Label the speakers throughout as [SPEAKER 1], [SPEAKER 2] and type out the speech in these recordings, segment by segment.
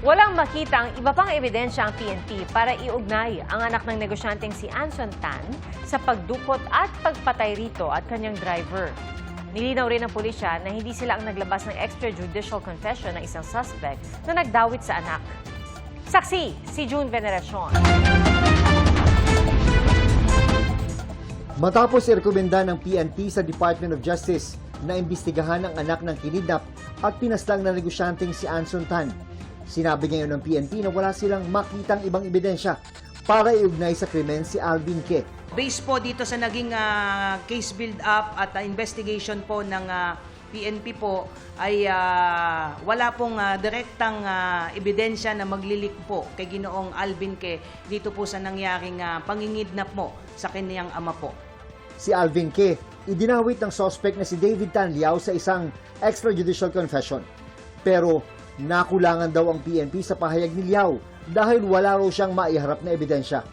[SPEAKER 1] Walang makita ang iba pang ebidensya ang PNP para iugnay ang anak ng negosyanteng si Anson Tan sa pagdukot at pagpatay rito at kanyang driver. Nilinaw rin ng pulisya na hindi sila ang naglabas ng extrajudicial confession ng isang suspect na nagdawit sa anak. Saksi, si June Veneracion.
[SPEAKER 2] Matapos irekomenda ng PNP sa Department of Justice na imbestigahan ang anak ng kinidnap at pinaslang na negosyanteng si Anson Tan. Sinabi ngayon ng PNP na wala silang makitang ibang ebidensya para iugnay sa krimen si Alvin Ke.
[SPEAKER 3] Based po dito sa naging ah, case build-up at ah, investigation po ng ah, PNP po ay ah, wala pong ah, direktang ah, ebidensya na maglilik po kay Ginoong Alvin Ke dito po sa nangyaring ah, pangingidnap mo sa kanyang ama po.
[SPEAKER 2] Si Alvin Ke, idinawit ng suspect na si David Tan Liao sa isang extrajudicial confession. Pero nakulangan daw ang PNP sa pahayag ni Liao dahil wala raw siyang maiharap na ebidensya.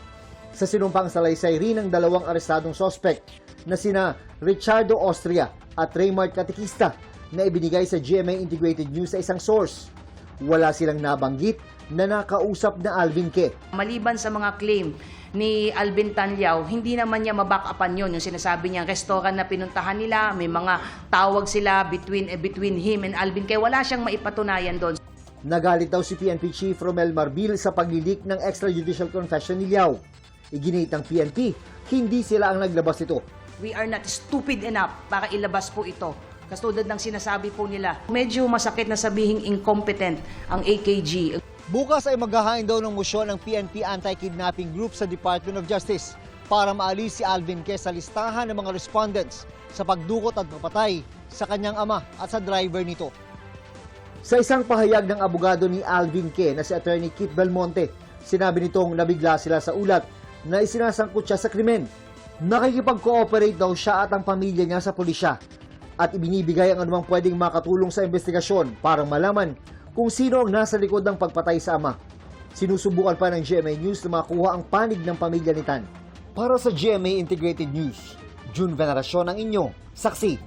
[SPEAKER 2] Sa sinumpang salaysay rin ng dalawang arestadong suspect na sina Richardo Austria at Raymart Katikista na ibinigay sa GMA Integrated News sa isang source. Wala silang nabanggit na nakausap na Alvin Ke.
[SPEAKER 3] Maliban sa mga claim ni Alvin Tanliao, hindi naman niya maback-upan yun. Yung sinasabi niya, restaurant na pinuntahan nila, may mga tawag sila between, eh, between him and Alvin. Kaya wala siyang maipatunayan doon.
[SPEAKER 2] Nagalit daw si PNP Chief Romel Marbil sa paglilik ng extrajudicial confession ni Liao. Iginit ng PNP, hindi sila ang naglabas ito.
[SPEAKER 3] We are not stupid enough para ilabas po ito. Katulad ng sinasabi po nila, medyo masakit na sabihing incompetent ang AKG.
[SPEAKER 2] Bukas ay maghahain daw ng musyon ng PNP Anti-Kidnapping Group sa Department of Justice para maalis si Alvin Ke sa listahan ng mga respondents sa pagdukot at papatay sa kanyang ama at sa driver nito. Sa isang pahayag ng abogado ni Alvin Ke na si Attorney Kit Belmonte, sinabi nitong nabigla sila sa ulat na isinasangkot siya sa krimen. Nakikipag-cooperate daw siya at ang pamilya niya sa pulisya at ibinibigay ang anumang pwedeng makatulong sa investigasyon para malaman kung sino ang nasa likod ng pagpatay sa ama. Sinusubukan pa ng GMA News na makuha ang panig ng pamilya ni Tan. Para sa GMA Integrated News, June Veneracion ang inyo, saksi.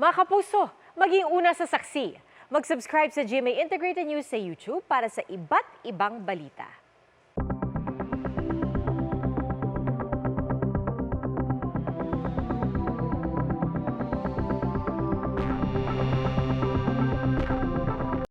[SPEAKER 1] Mga kapuso, maging una sa saksi. Mag-subscribe sa GMA Integrated News sa YouTube para sa iba't ibang balita.